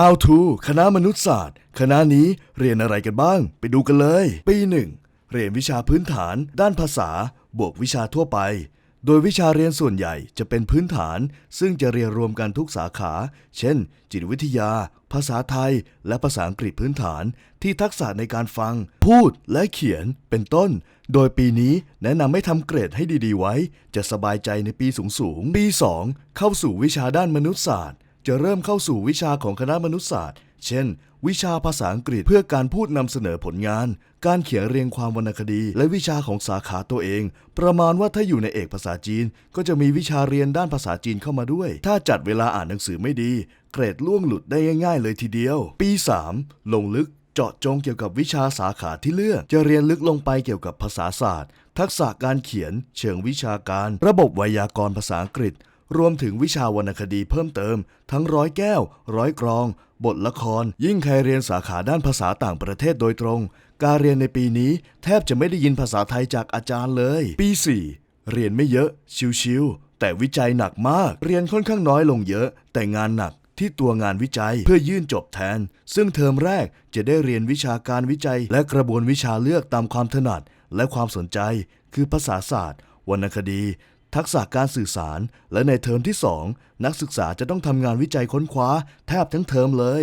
How to คณะมนุษยศาสตร์ คณะนี้เรียนอะไรกันบ้าง ไปดูกันเลย ปีหนึ่งเรียนวิชาพื้นฐาน ด้านภาษา บวกวิชาทั่วไป โดยวิชาเรียนส่วนใหญ่จะเป็นพื้นฐาน ซึ่งจะเรียนรวมกันทุกสาขา เช่น จิตวิทยา ภาษาไทย และภาษาอังกฤษพื้นฐาน ที่ทักษะในการฟัง พูดและเขียนเป็นต้น โดยปีนี้แนะนำให้ทำเกรดให้ดีๆไว้ จะสบายใจในปีสูงๆปี 2 เข้าสู่วิชาด้านมนุษยศาสตร์ จะเริ่มเข้าสู่วิชาของคณะมนุษยศาสตร์ เช่น วิชาภาษาอังกฤษเพื่อการพูดนำเสนอผลงาน การเขียนเรียงความวรรณคดี และวิชาของสาขาตัวเอง ประมาณว่าถ้าอยู่ในเอกภาษาจีน ก็จะมีวิชาเรียนด้านภาษาจีนเข้ามาด้วย ถ้าจัดเวลาอ่านหนังสือไม่ดี เกรดล่วงหลุดได้ง่าย ๆ เลยทีเดียว ปี 3 ลงลึกเจาะจงเกี่ยวกับวิชาสาขาที่เลือก จะเรียนลึกลงไปเกี่ยวกับภาษาศาสตร์ ทักษะการเขียน เชิงวิชาการ ระบบไวยากรณ์ภาษาอังกฤษ รวมถึงวิชาวรรณคดีเพิ่มเติม ทั้งร้อยแก้ว ร้อยกรอง บทละคร ยิ่งใครเรียนสาขาด้านภาษาต่างประเทศโดยตรง การเรียนในปีนี้แทบจะไม่ได้ยินภาษาไทยจากอาจารย์เลย ปี 4 เรียนไม่เยอะ ชิวๆแต่วิจัยหนักมาก เรียนค่อนข้างน้อยลงเยอะ แต่งานหนักที่ตัวงานวิจัยเพื่อยื่นจบแทน ซึ่งเทอมแรกจะได้เรียนวิชาการวิจัย และกระบวนวิชาเลือกตามความถนัด และความสนใจ คือภาษาศาสตร์ วรรณคดี ทักษะการสื่อสาร และในเทอมที่ 2 นักศึกษาจะต้องทำงานวิจัยค้นคว้าแทบทั้งเทอมเลย